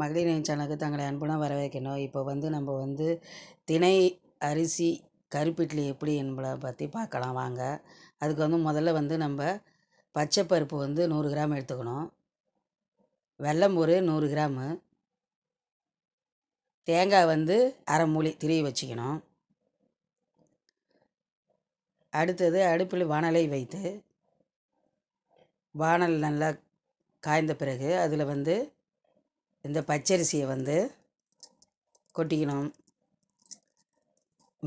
மகளிர் நேயம் சேனலுக்கு தங்களை அன்புடன் வரவேற்கணும். இப்போ வந்து நம்ம வந்து திணை அரிசி கருப்பிட்லி எப்படி என்பதை பற்றி பார்க்கலாம். வாங்க. அதுக்கு வந்து முதல்ல வந்து நம்ம பச்சை பருப்பு வந்து நூறு கிராம் எடுத்துக்கணும். வெல்லம் ஒரு நூறு கிராமு. தேங்காய் வந்து அரை மூலி திருவி வச்சுக்கணும். அடுத்தது அடுப்பில் வானலை வைத்து வானல் நல்லா காய்ந்த பிறகு அதில் வந்து இந்த பச்சரிசியை வந்து கொட்டிக்கணும்.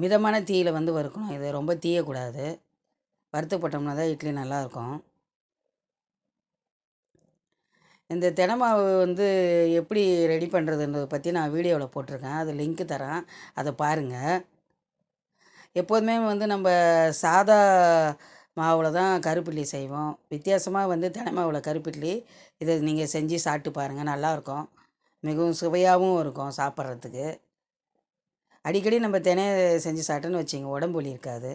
மிதமான தீயில் வந்து வறுக்கணும். இது ரொம்ப தீயக்கூடாது. வறுத்து போட்டோம்னா தான் இட்லி நல்லாயிருக்கும். இந்த தினமாவு வந்து எப்படி ரெடி பண்ணுறதுன்றதை பற்றி நான் வீடியோவில் போட்டிருக்கேன். அது லிங்க்கு தரேன். அதை பாருங்கள் எப்போதுமே வந்து நம்ம சாதா மாவில் தான் கருப்பிட்லி செய்வோம். வித்தியாசமாக வந்து தினமாவில் கருப்பிட்லி இதை நீங்கள் செஞ்சு சாப்பிட்டு பாருங்கள் நல்லாயிருக்கும். மிகவும் சுவையாகவும் இருக்கும் சாப்பிட்றதுக்கு. அடிக்கடி நம்ம தினை செஞ்சு சாப்பிட்டோன்னு வச்சுங்க உடம்பு வலி இருக்காது.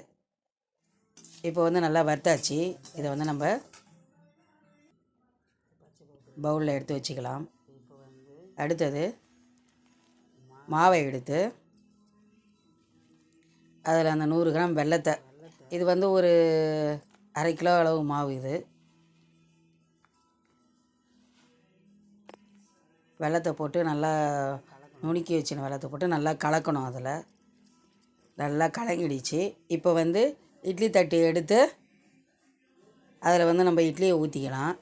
இப்போ வந்து நல்லா வறுத்தாச்சு. இதை வந்து நம்ம பவுலில் எடுத்து வச்சுக்கலாம். அடுத்தது மாவை எடுத்து அதில் அந்த நூறு கிராம் வெல்லத்தை இது வந்து ஒரு அரை கிலோ அளவு மாவு இது. வெள்ளத்தை போட்டு நல்லா நுணுக்கி வச்சின வெள்ளத்தை போட்டு நல்லா கலக்கணும் அதில். நல்லா கலங்கிடுச்சு. இப்போ வந்து இட்லி தட்டு எடுத்து அதில் வந்து நம்ம இட்லியை ஊற்றிக்கலாம்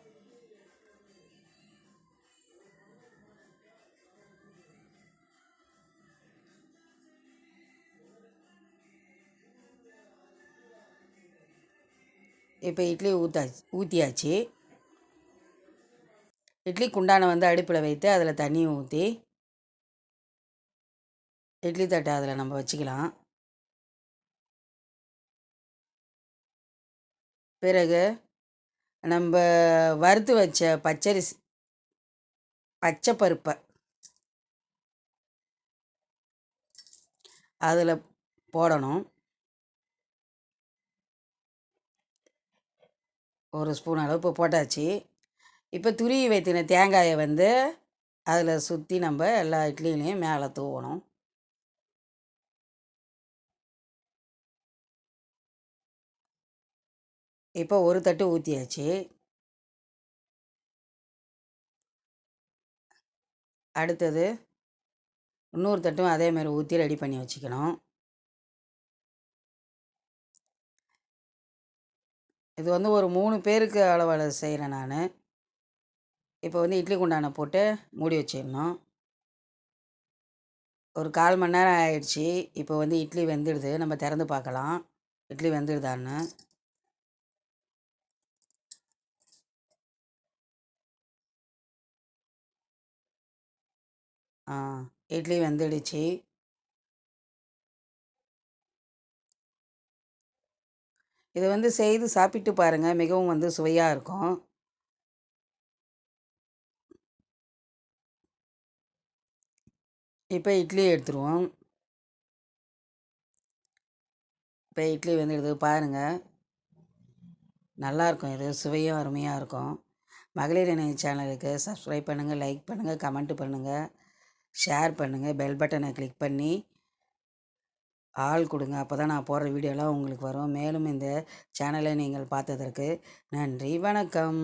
இப்போ இட்லி ஊற்றாச்சு ஊற்றியாச்சு இட்லி குண்டானை வந்து அடுப்பில் வைத்து அதில் தண்ணி ஊற்றி இட்லி தட்டை அதில் நம்ம வச்சுக்கலாம். பிறகு நம்ம வறுத்து வச்ச பச்சரிசி பச்சை பருப்பை அதில் போடணும். ஒரு ஸ்பூன் அளவு இப்போ போட்டாச்சு. இப்போ துருவி வைத்தின தேங்காயை வந்து அதில் சுற்றி நம்ம எல்லா இட்லிலையும் மேலே தூவணும். இப்போ ஒரு தட்டு ஊற்றியாச்சு அடுத்தது இன்னொரு தட்டும் அதே மாதிரி ஊற்றி ரெடி பண்ணி வச்சுக்கணும். இது வந்து ஒரு மூணு பேருக்கு அளவில் செய்கிறேன் நான். இப்போ வந்து இட்லி குண்டானை போட்டு மூடி வச்சிடணும். ஒரு கால் மணி நேரம் ஆயிடுச்சு. இப்போ வந்து இட்லி வெந்துடுது. நம்ம திறந்து பார்க்கலாம். இட்லி வெந்துடுதான்னு. ஆ இட்லி வெந்துடுச்சு. இதை வந்து செய்து சாப்பிட்டு பாருங்கள் மிகவும் வந்து சுவையாக இருக்கும். இப்போ இட்லி எடுத்துருவோம். இப்போ இட்லி வந்து எடுத்து பாருங்கள் நல்லாயிருக்கும் இது. சுவையும் அருமையாக இருக்கும். மகளிர் இணைய சேனலுக்கு சப்ஸ்கிரைப் பண்ணுங்கள் லைக் பண்ணுங்கள் கமெண்ட் பண்ணுங்கள் ஷேர் பண்ணுங்கள் பெல் பட்டனை கிளிக் பண்ணி ஆள் கொடுங்க. அப்போ தான் நான் போடுற வீடியோலாம் உங்களுக்கு வரும். மேலும் இந்த சேனலை நீங்கள் பார்த்ததற்கு நன்றி. வணக்கம்.